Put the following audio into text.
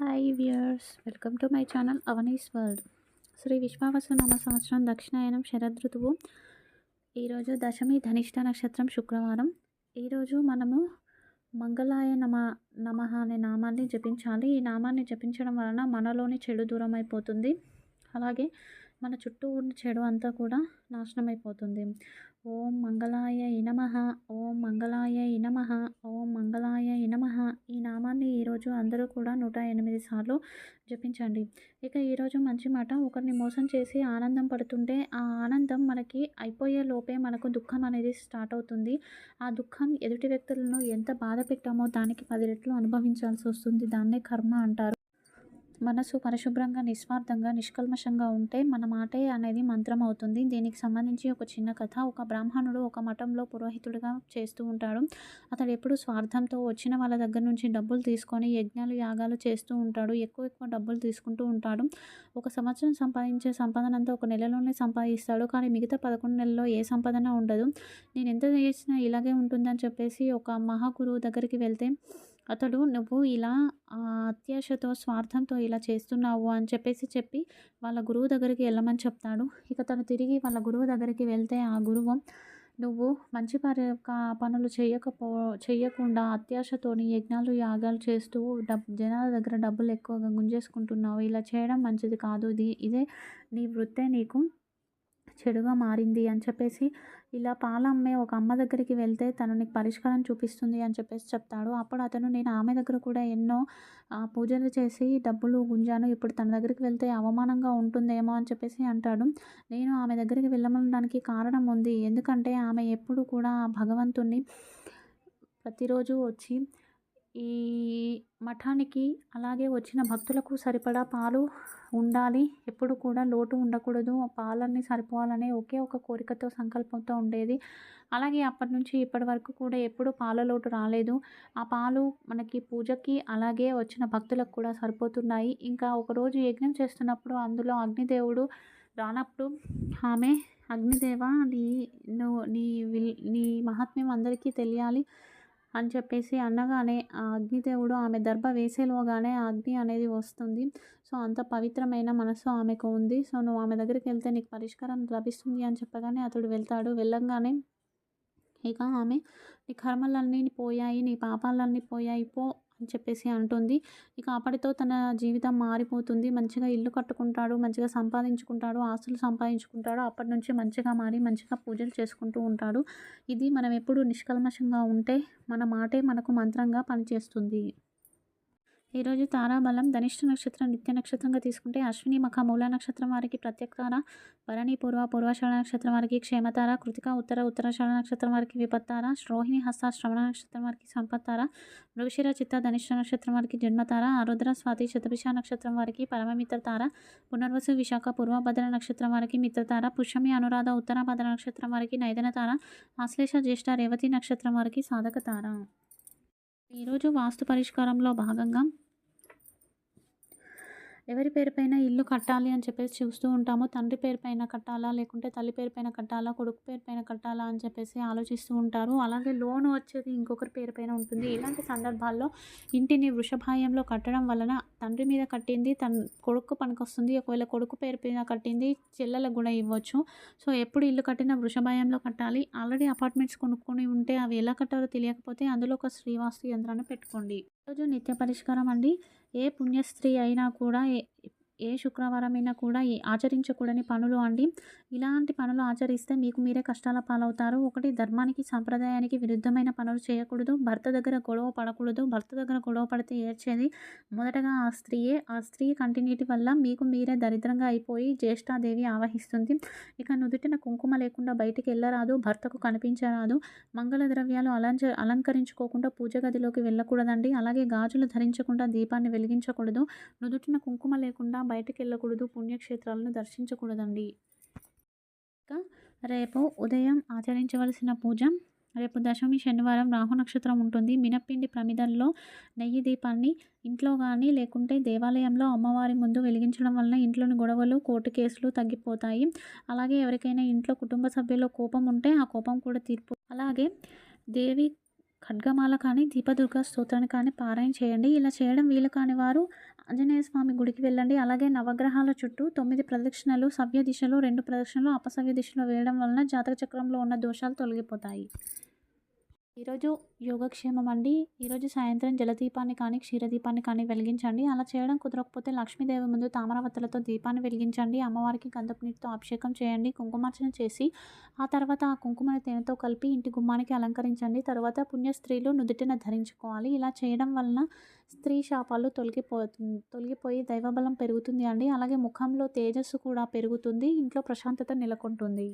Hi viewers welcome to my channel Avani's world Shri Vishvavasu నామ సంవత్సరం దక్షిణాయనం శరదృతువు ఈరోజు దశమి ధనిష్ట నక్షత్రం శుక్రవారం. ఈరోజు మనము మంగళాయ నమ నమ అనే నామాన్ని జపించాలి. ఈ నామాన్ని జపించడం వలన మనలోని చెడు దూరం అయిపోతుంది అలాగే మన చుట్టూ ఉన్న చెడు అంతా కూడా నాశనం అయిపోతుంది ఓం మంగళాయ నమః ఓం మంగళాయ నమః ఓం మంగళాయ నమః ఈ నామాన్ని ఈరోజు అందరూ కూడా నూట ఎనిమిది సార్లు జపించండి. ఇక ఈరోజు మంచి మాట ఒకరిని మోసం చేసి ఆనందం పడుతుంటే ఆ ఆనందం మనకి అయిపోయే లోపే మనకు దుఃఖం అనేది స్టార్ట్ అవుతుంది. ఆ దుఃఖం ఎదుటి వ్యక్తులను ఎంత బాధ పెట్టామో దానికి పది రెట్లు అనుభవించాల్సి వస్తుంది. దాన్నే కర్మ అంటారు. మనసు పరిశుభ్రంగా నిస్వార్థంగా నిష్కల్మషంగా ఉంటే మన మాటే అనేది మంత్రం అవుతుంది. దీనికి సంబంధించి ఒక చిన్న కథ. ఒక బ్రాహ్మణుడు ఒక మఠంలో పురోహితుడిగా చేస్తూ ఉంటాడు. అతడు ఎప్పుడు స్వార్థంతో వచ్చిన వాళ్ళ దగ్గర నుంచి డబ్బులు తీసుకొని యజ్ఞాలు యాగాలు చేస్తూ ఉంటాడు. ఎక్కువ ఎక్కువ డబ్బులు తీసుకుంటూ ఉంటాడు. ఒక సంవత్సరం సంపాదించే సంపాదనంతా ఒక నెలలోనే సంపాదిస్తాడు. కానీ మిగతా పదకొండు నెలల్లో ఏ సంపాదన ఉండదు. నేను ఎంత చేసినా ఇలాగే ఉంటుందని చెప్పేసి ఒక మహాగురువు దగ్గరికి వెళ్తే అతడు నువ్వు ఇలా అత్యాశతో స్వార్థంతో ఇలా చేస్తున్నావు అని చెప్పేసి చెప్పి వాళ్ళ గురువు దగ్గరికి వెళ్ళమని చెప్తాడు. ఇక తను తిరిగి వాళ్ళ గురువు దగ్గరికి వెళ్తే ఆ గురువు నువ్వు మంచి పరి పనులు చేయకపో చేయకుండా అత్యాశతోని యజ్ఞాలు యాగాలు చేస్తూ డబ్ జనాల దగ్గర డబ్బులు ఎక్కువగా గుంజేసుకుంటున్నావు. ఇలా చేయడం మంచిది కాదు. ఇది ఇదే నీ వృత్తే నీకు చెడుగా మారింది అని చెప్పేసి ఇలా పాలమ్మే అమ్మే ఒక అమ్మ దగ్గరికి వెళ్తే తను నీకు పరిష్కారం చూపిస్తుంది అని చెప్పేసి చెప్తాడు. అప్పుడు అతను నేను ఆమె దగ్గర కూడా ఎన్నో పూజలు చేసి డబ్బులు గుంజాను ఇప్పుడు తన దగ్గరికి వెళ్తే అవమానంగా ఉంటుందేమో అని చెప్పేసి అంటాడు. నేను ఆమె దగ్గరికి వెళ్ళమనడానికి కారణం ఉంది. ఎందుకంటే ఆమె ఎప్పుడు కూడా భగవంతుణ్ణి ప్రతిరోజు వచ్చి ఈ మఠానికి అలాగే వచ్చిన భక్తులకు సరిపడా పాలు ఉండాలి. ఎప్పుడు కూడా లోటు ఉండకూడదు. పాలన్నీ సరిపోవాలనే ఒకే ఒక కోరికతో సంకల్పంతో ఉండేది. అలాగే అప్పటి నుంచి ఇప్పటి వరకు కూడా ఎప్పుడు పాల లోటు రాలేదు. ఆ పాలు మనకి పూజకి అలాగే వచ్చిన భక్తులకు కూడా సరిపోతున్నాయి. ఇంకా ఒకరోజు యజ్ఞం చేస్తున్నప్పుడు అందులో అగ్నిదేవుడు రానప్పుడు ఆమె అగ్నిదేవ నీ నువ్వు నీ విల్ నీ మహాత్మ్యం అందరికీ తెలియాలి. అని చెప్పేసి అనగానే ఆ అగ్నిదేవుడు ఆమె దర్భ వేసేలోగానే ఆ అగ్ని అనేది వస్తుంది. సో అంత పవిత్రమైన మనసు ఆమెకు ఉంది. సో నువ్వు ఆమె దగ్గరికి వెళ్తే నీకు పరిష్కారం లభిస్తుంది అని చెప్పగానే అతడు వెళ్తాడు. వెళ్ళంగానే ఇక ఆమె నీ కర్మలన్నీ పోయాయి నీ పాపాలన్నీ పోయాయి పో అని చెప్పేసి అంటుంది. ఇక అప్పటితో తన జీవితం మారిపోతుంది. మంచిగా ఇల్లు కట్టుకుంటాడు మంచిగా సంపాదించుకుంటాడు ఆస్తులు సంపాదించుకుంటాడు. అప్పటి నుంచి మంచిగా మారి మంచిగా పూజలు చేసుకుంటూ ఉంటాడు. ఇది మనం ఎప్పుడు నిష్కల్మషంగా ఉంటే మన మాటే మనకు మంత్రంగా పనిచేస్తుంది. ఈరోజు తారాబలం ధనిష్ట నక్షత్రం నిత్య నక్షత్రంగా తీసుకుంటే అశ్విని మఖ మూల నక్షత్రం వారికి ప్రత్యక్తార భరణి పూర్వ పూర్వశాల నక్షత్రం వారికి క్షేమతార కృతిక ఉత్తర ఉత్తరశాల నక్షత్రం వారికి విపత్తార శ్రోహిణి హస్త శ్రవణ నక్షత్రం వారికి సంపత్తార మృగశిర చిత్త ధనిష్ట నక్షత్రం వారికి జన్మతార ఆరుద్ర స్వాతి శతభిష నక్షత్రం వారికి పరమమిత్రతార పునర్వసు విశాఖ పూర్వభద్ర నక్షత్రం వారికి మిత్రతార పుష్యమి అనురాధ ఉత్తరాభద్ర నక్షత్రం వారికి నైదనతార ఆశ్లేష జ్యేష్ఠ రేవతి నక్షత్రం వారికి సాధకతార. ఈరోజు వాస్తు పరిష్కారంలో భాగంగా ఎవరి పేరుపైన ఇల్లు కట్టాలి అని చెప్పేసి చూస్తూ ఉంటాము తండ్రి పేరుపైన కట్టాలా లేకుంటే తల్లి పేరు పైన కట్టాలా కొడుకు పేరు పైన కట్టాలా అని చెప్పేసి ఆలోచిస్తూ ఉంటారు. అలాగే లోన్ వచ్చేది ఇంకొకరి పేరుపైన ఉంటుంది. ఇలాంటి సందర్భాల్లో ఇంటిని వృషభాయంలో కట్టడం వలన తండ్రి మీద కట్టింది తన కొడుకు పనికొస్తుంది. ఒకవేళ కొడుకు పేరు పైన కట్టింది చెల్లెలకు కూడా ఇవ్వచ్చు. సో ఎప్పుడు ఇల్లు కట్టినా వృషభాయంలో కట్టాలి. ఆల్రెడీ అపార్ట్మెంట్స్ కొనుక్కొని ఉంటే అవి ఎలా కట్టారో తెలియకపోతే అందులో ఒక శ్రీవాస్తు యంత్రాన్ని పెట్టుకోండి. రోజు నిత్య పరిష్కారం అండి. ఏ పుణ్యస్త్రీ అయినా కూడా ఏ శుక్రవారమైనా కూడా ఆచరించకూడని పనులు అండి. ఇలాంటి పనులు ఆచరిస్తే మీకు మీరే కష్టాల పాలవుతారు. ఒకటి ధర్మానికి సాంప్రదాయానికి విరుద్ధమైన పనులు చేయకూడదు. భర్త దగ్గర గొడవ పడకూడదు. భర్త దగ్గర గొడవ పడితే ఏడ్చేది? మొదటగా ఆ స్త్రీయే. ఆ స్త్రీ కంటిన్యూటీ వల్ల మీకు మీరే దరిద్రంగా అయిపోయి జ్యేష్ఠాదేవి ఆవహిస్తుంది. ఇక నుదుటిన కుంకుమ లేకుండా బయటికి వెళ్ళరాదు. భర్తకు కనిపించరాదు. మంగళ ద్రవ్యాలు అలంచ అలంకరించుకోకుండా పూజ గదిలోకి వెళ్ళకూడదండి. అలాగే గాజులు ధరించకుండా దీపాన్ని వెలిగించకూడదు. నుదుటిన కుంకుమ లేకుండా బయటికి వెళ్ళకూడదు పుణ్యక్షేత్రాలను దర్శించకూడదండి. ఇంకా రేపు ఉదయం ఆచరించవలసిన పూజ. రేపు దశమి శనివారం రాహు నక్షత్రం ఉంటుంది. మినప్పిండి ప్రమిదల్లో నెయ్యి దీపాన్ని ఇంట్లో కానీ లేకుంటే దేవాలయంలో అమ్మవారి ముందు వెలిగించడం వలన ఇంట్లోని గొడవలు కోర్టు కేసులు తగ్గిపోతాయి. అలాగే ఎవరికైనా ఇంట్లో కుటుంబ సభ్యుల్లో కోపం ఉంటే ఆ కోపం కూడా తీర్పు. అలాగే దేవి ఖడ్గమాల కానీ దీపదుర్గ స్తోత్రాన్ని కానీ పారాయణ చేయండి. ఇలా చేయడం వీలు కాని వారు ఆంజనేయ స్వామి గుడికి వెళ్ళండి. అలాగే నవగ్రహాల చుట్టూ తొమ్మిది ప్రదక్షిణలు సవ్య దిశలో రెండు ప్రదక్షిణలు అపసవ్య దిశలో వేయడం వలన జాతక చక్రంలో ఉన్న దోషాలు తొలగిపోతాయి. ఈరోజు యోగక్షేమం అండి. ఈరోజు సాయంత్రం జలదీపాన్ని కానీ క్షీరదీపాన్ని కానీ వెలిగించండి. అలా చేయడం కుదరకపోతే లక్ష్మీదేవి ముందు తామరవత్తలతో దీపాన్ని వెలిగించండి. అమ్మవారికి గంధపు నీటితో అభిషేకం చేయండి. కుంకుమార్చన చేసి ఆ తర్వాత ఆ కుంకుమని తేనెతో కలిపి ఇంటి గుమ్మానికి అలంకరించండి. తర్వాత పుణ్య స్త్రీలు నుదుటిన ధరించుకోవాలి. ఇలా చేయడం వలన స్త్రీ శాపాలు తొలగిపో తొలగిపోయి దైవబలం పెరుగుతుంది అండి. అలాగే ముఖంలో తేజస్సు కూడా పెరుగుతుంది. ఇంట్లో ప్రశాంతత నెలకొంటుంది.